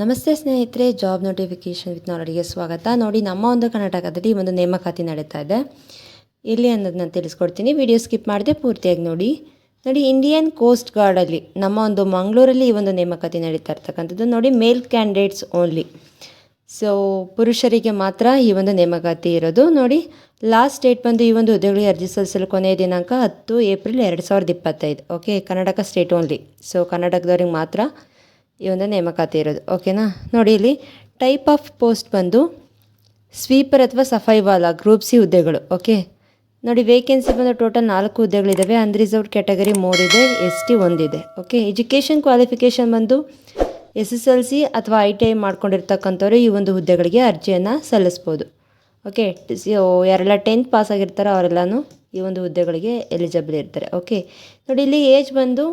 ನಮಸ್ತೆ ಸ್ನೇಹಿತರೆ job notification with ನಾಲೆಡ್ಗೆ ಸ್ವಾಗತ. ನೋಡಿ, ನಮ್ಮ ಒಂದು ಕರ್ನಾಟಕದಲ್ಲಿ ಒಂದು ನೇಮಕಾತಿ ನಡೀತಾ ಇದೆ. ಎಲ್ಲಿ ನಾನು ತಿಳಿಸ್ಕೊಡ್ತೀನಿ. ವಿಡಿಯೋ ಸ್ಕಿಪ್ ಮಾಡದೆ ಪೂರ್ತಿಯಾಗಿ ನೋಡಿ. ನೋಡಿ ಇಂಡಿಯನ್ ಕೋಸ್ಟ್ ಗಾರ್ಡಲ್ಲಿ ನಮ್ಮ ಒಂದು ಮಂಗಳೂರಲ್ಲಿ ಈ ಒಂದು ನೇಮಕಾತಿ ನಡೀತಾ ಇರ್ತಕ್ಕಂಥದ್ದು. ನೋಡಿ ಮೇಲ್ ಕ್ಯಾಂಡಿಡೇಟ್ಸ್ ಓನ್ಲಿ ಸೊ ಪುರುಷರಿಗೆ ಮಾತ್ರ ಈ ಒಂದು ನೇಮಕಾತಿ ಇರೋದು. ನೋಡಿ ಲಾಸ್ಟ್ ಡೇಟ್ ಬಂದು ಈ ಒಂದು ಹುದ್ದೆಗಳಿಗೆ ಅರ್ಜಿ ಸಲ್ಲಿಸಲು ಕೊನೆಯ ದಿನಾಂಕ ಹತ್ತು ಏಪ್ರಿಲ್ ಎರಡು ಸಾವಿರದ ಇಪ್ಪತ್ತೈದು. Okay Karnataka state only so ಕರ್ನಾಟಕದವ್ರಿಗೆ ಮಾತ್ರ ಈ ಒಂದು ನೇಮಕಾತಿ ಇರೋದು. ಓಕೆನಾ ನೋಡಿ ಇಲ್ಲಿ ಟೈಪ್ ಆಫ್ ಪೋಸ್ಟ್ ಬಂದು ಸ್ವೀಪರ್ ಅಥವಾ ಸಫೈವಾಲ ಗ್ರೂಪ್ ಸಿ ಹುದ್ದೆಗಳು. ಓಕೆ ನೋಡಿ ವೇಕೆನ್ಸಿ ಬಂದು ಟೋಟಲ್ ನಾಲ್ಕು ಹುದ್ದೆಗಳಿದ್ದಾವೆ ಅನ್ರಿಸರ್ವ್ಡ್ ಕ್ಯಾಟಗರಿ ಮೂರಿದೆ ಎಸ್ ಟಿ ಒಂದಿದೆ ಓಕೆ ಎಜುಕೇಷನ್ ಕ್ವಾಲಿಫಿಕೇಷನ್ ಬಂದು ಎಸ್ ಎಸ್ ಎಲ್ ಸಿ ಅಥವಾ ಐ ಟಿ ಐ ಮಾಡ್ಕೊಂಡಿರ್ತಕ್ಕಂಥವ್ರು ಈ ಒಂದು ಹುದ್ದೆಗಳಿಗೆ ಅರ್ಜಿಯನ್ನು ಸಲ್ಲಿಸ್ಬೋದು. ಓಕೆ ಯಾರೆಲ್ಲ ಟೆಂತ್ ಪಾಸ್ ಆಗಿರ್ತಾರೋ ಅವರೆಲ್ಲನೂ ಈ ಒಂದು ಹುದ್ದೆಗಳಿಗೆ ಎಲಿಜಿಬಲ್ ಇರ್ತಾರೆ. ಓಕೆ ನೋಡಿ, ಇಲ್ಲಿ ಏಜ್ ಬಂದು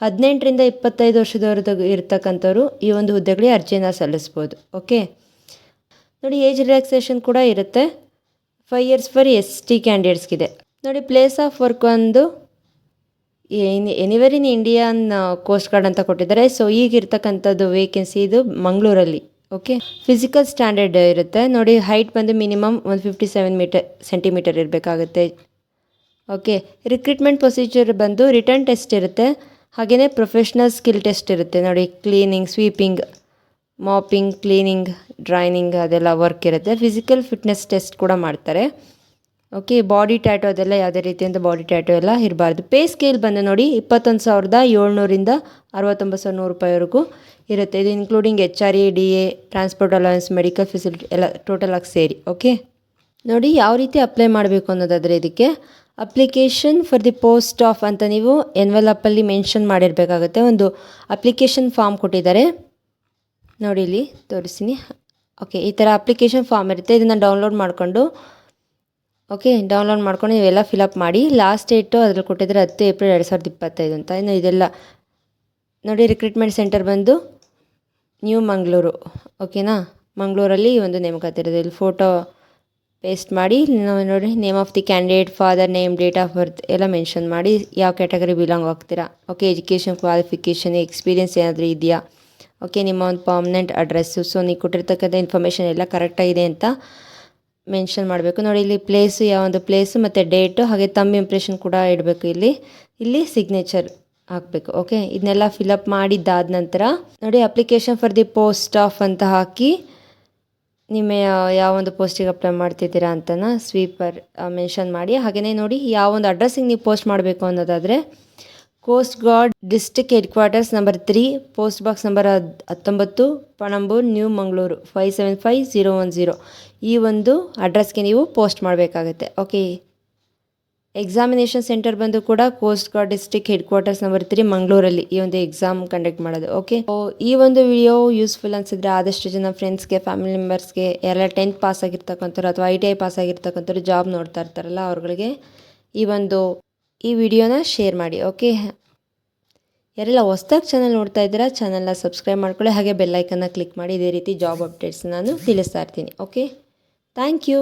ಹದಿನೆಂಟರಿಂದ ಇಪ್ಪತ್ತೈದು ವರ್ಷದವರೆದು ಇರ್ತಕ್ಕಂಥವ್ರು ಈ ಒಂದು ಹುದ್ದೆಗಳಿಗೆ ಅರ್ಜಿನ ಸಲ್ಲಿಸ್ಬೋದು, ಓಕೆ? ನೋಡಿ ಏಜ್ ರಿಲ್ಯಾಕ್ಸೇಷನ್ ಕೂಡ ಇರುತ್ತೆ. Five years for S T ಕ್ಯಾಂಡಿಡೇಟ್ಸ್ಗಿದೆ ನೋಡಿ ಪ್ಲೇಸ್ ಆಫ್ ವರ್ಕ್ ಒಂದು anywhere in Indian coast guard ಅಂತ ಕೊಟ್ಟಿದ್ದಾರೆ. ಸೊ ಈಗಿರ್ತಕ್ಕಂಥದ್ದು ವೇಕೆನ್ಸಿ ಇದು ಮಂಗಳೂರಲ್ಲಿ, ಓಕೆ? ಫಿಸಿಕಲ್ ಸ್ಟ್ಯಾಂಡರ್ಡ್ ಇರುತ್ತೆ. ನೋಡಿ ಹೈಟ್ ಬಂದು ಮಿನಿಮಮ್ ಒಂದು ಫಿಫ್ಟಿ ಸೆವೆನ್ ಮೀಟರ್ ಸೆಂಟಿಮೀಟರ್ ಇರಬೇಕಾಗುತ್ತೆ, ಓಕೆ? ರಿಕ್ರೂಟ್ಮೆಂಟ್ ಪ್ರೊಸೀಜರ್ ಬಂದು ರಿಟರ್ನ್ ಟೆಸ್ಟ್ ಇರುತ್ತೆ. ಹಾಗೆಯೇ ಪ್ರೊಫೆಷ್ನಲ್ ಸ್ಕಿಲ್ ಟೆಸ್ಟ್ ಇರುತ್ತೆ. ನೋಡಿ cleaning sweeping mopping cleaning draining ಅದೆಲ್ಲ ವರ್ಕ್ ಇರುತ್ತೆ. ಫಿಸಿಕಲ್ ಫಿಟ್ನೆಸ್ ಟೆಸ್ಟ್ ಕೂಡ ಮಾಡ್ತಾರೆ. ಓಕೆ ಬಾಡಿ ಟ್ಯಾಟೋ ಅದೆಲ್ಲ ಯಾವುದೇ ರೀತಿಯಿಂದ ಬಾಡಿ ಟ್ಯಾಟೋ ಎಲ್ಲ ಇರಬಾರ್ದು. ಪೇ ಸ್ಕೇಲ್ ಬಂದು ನೋಡಿ, ಇಪ್ಪತ್ತೊಂದು ಸಾವಿರದ ಏಳ್ನೂರಿಂದ ಅರವತ್ತೊಂಬತ್ತು ಸಾವಿರ ನೂರು ರೂಪಾಯಿವರೆಗೂ ಇರುತ್ತೆ. ಇದು including H R E D A transport allowance medical facility ಎಲ್ಲ ಟೋಟಲ್ ಆಗಿ ಸೇರಿ. ಓಕೆ ನೋಡಿ, ಯಾವ ರೀತಿ ಅಪ್ಲೈ ಮಾಡಬೇಕು ಅನ್ನೋದಾದರೆ ಇದಕ್ಕೆ application for the post of ಅಂತ ನೀವು ಎನ್ವೆಲಪ್ಪಲ್ಲಿ ಮೆನ್ಷನ್ ಮಾಡಿರಬೇಕಾಗುತ್ತೆ. ಒಂದು ಅಪ್ಲಿಕೇಶನ್ ಫಾರ್ಮ್ ಕೊಟ್ಟಿದ್ದಾರೆ. ನೋಡಿ ಇಲ್ಲಿ ತೋರಿಸ್ತೀನಿ. ಓಕೆ, ಈ ಥರ ಅಪ್ಲಿಕೇಶನ್ ಫಾರ್ಮ್ ಇರುತ್ತೆ. ಇದನ್ನು ಡೌನ್ಲೋಡ್ ಮಾಡಿಕೊಂಡು, ಓಕೆ, ಡೌನ್ಲೋಡ್ ಮಾಡ್ಕೊಂಡು ನೀವೆಲ್ಲ ಫಿಲಪ್ ಮಾಡಿ. ಲಾಸ್ಟ್ ಡೇಟು ಅದ್ರಲ್ಲಿ ಕೊಟ್ಟಿದ್ದಾರೆ ಹತ್ತು ಏಪ್ರಿಲ್ ಎರಡು ಸಾವಿರದ ಇಪ್ಪತ್ತೈದು ಅಂತ. ಇನ್ನು ಇದೆಲ್ಲ ನೋಡಿ, ರಿಕ್ರೂಟ್ಮೆಂಟ್ ಸೆಂಟರ್ ಬಂದು ನ್ಯೂ ಮಂಗಳೂರು, ಓಕೆನಾ? ಮಂಗಳೂರಲ್ಲಿ ಒಂದು ನೇಮಕಾತಿ ಇರೋದು. ಇಲ್ಲಿ ಫೋಟೋ ಪೇಸ್ಟ್ ಮಾಡಿ, ನಾವು ನೋಡಿ name of the candidate father name date of birth ಎಲ್ಲ ಮೆನ್ಷನ್ ಮಾಡಿ ಯಾವ ಕ್ಯಾಟಗರಿ ಬಿಲಾಂಗ್ ಆಗ್ತೀರಾ. ಓಕೆ ಎಜುಕೇಷನ್ ಕ್ವಾಲಿಫಿಕೇಷನ್ ಎಕ್ಸ್ಪೀರಿಯೆನ್ಸ್ ಏನಾದರೂ ಇದೆಯಾ? ಓಕೆ ನಿಮ್ಮ ಒಂದು ಪರ್ಮನೆಂಟ್ ಅಡ್ರೆಸ್ಸು ಸೊ ನೀವು ಕೊಟ್ಟಿರ್ತಕ್ಕಂಥ ಇನ್ಫಾರ್ಮೇಷನ್ ಎಲ್ಲ ಕರೆಕ್ಟಾಗಿದೆ ಅಂತ ಮೆನ್ಷನ್ ಮಾಡಬೇಕು. ನೋಡಿ, ಇಲ್ಲಿ ಪ್ಲೇಸು ಯಾವ ಒಂದು ಪ್ಲೇಸು ಮತ್ತು ಡೇಟು ಹಾಗೆ ತಮ್ಮ ಇಂಪ್ರೆಷನ್ ಕೂಡ ಇಡಬೇಕು ಇಲ್ಲಿ. ಇಲ್ಲಿ ಸಿಗ್ನೇಚರ್ ಹಾಕಬೇಕು ಓಕೆ ಇದನ್ನೆಲ್ಲ ಫಿಲಪ್ ಮಾಡಿದ್ದಾದ ನಂತರ, ನೋಡಿ application for the post of ಅಂತ ಹಾಕಿ ನಿಮ್ಮ ಯಾವ ಒಂದು ಪೋಸ್ಟಿಗೆ ಅಪ್ಲೈ ಮಾಡ್ತಿದ್ದೀರಾ ಅಂತನ ಸ್ವೀಪರ್ ಮೆನ್ಷನ್ ಮಾಡಿ. ಹಾಗೆಯೇ ನೋಡಿ ಯಾವ ಒಂದು ಅಡ್ರೆಸ್ಸಿಗೆ ನೀವು ಪೋಸ್ಟ್ ಮಾಡಬೇಕು ಅನ್ನೋದಾದರೆ coast guard district headquarters number three post box number ಹತ್ತೊಂಬತ್ತು Panambur new Mangaluru five seven five zero one zero ಈ ಒಂದು ಅಡ್ರೆಸ್ಗೆ ನೀವು ಪೋಸ್ಟ್ ಮಾಡಬೇಕಾಗುತ್ತೆ. ಓಕೆ ಎಕ್ಸಾಮಿನೇಷನ್ ಸೆಂಟರ್ ಬಂದು ಕೂಡ coast guard district headquarters number three ಮಂಗಳೂರಲ್ಲಿ ಈ ಒಂದು ಎಕ್ಸಾಮ್ ಕಂಡಕ್ಟ್ ಮಾಡೋದು ಓಕೆ ಈ ಒಂದು ವಿಡಿಯೋ ಯೂಸ್ಫುಲ್ ಅನ್ಸಿದ್ರೆ ಆದಷ್ಟು ಜನ ಫ್ರೆಂಡ್ಸ್ಗೆ ಫ್ಯಾಮಿಲಿ ಮೆಂಬರ್ಸ್ಗೆ ಯಾರೆಲ್ಲ ಟೆಂತ್ ಪಾಸ್ ಆಗಿರ್ತಕ್ಕಂಥವ್ರು ಅಥವಾ ಐ ಟಿ ಐ ಪಾಸ್ ಆಗಿರ್ತಕ್ಕಂಥವ್ರು ಜಾಬ್ ನೋಡ್ತಾ ಇರ್ತಾರಲ್ಲ, ಅವ್ರಗಳಿಗೆ ಈ ಒಂದು, ಈ ವಿಡಿಯೋನ ಶೇರ್ ಮಾಡಿ ಓಕೆ ಯಾರೆಲ್ಲ ಹೊಸ್ದಾಗಿ ಚಾನಲ್ ನೋಡ್ತಾ ಇದ್ದೀರಾ ಚಾನಲ್ನ ಸಬ್ಸ್ಕ್ರೈಬ್ ಮಾಡ್ಕೊಳ್ಳಿ, ಹಾಗೆ ಬೆಲ್ಲೈಕನ್ನ ಕ್ಲಿಕ್ ಮಾಡಿ, ಇದೇ ರೀತಿ ಜಾಬ್ ಅಪ್ಡೇಟ್ಸ್ ನಾನು ತಿಳಿಸ್ತಾ ಇರ್ತೀನಿ ಓಕೆ ಥ್ಯಾಂಕ್ ಯು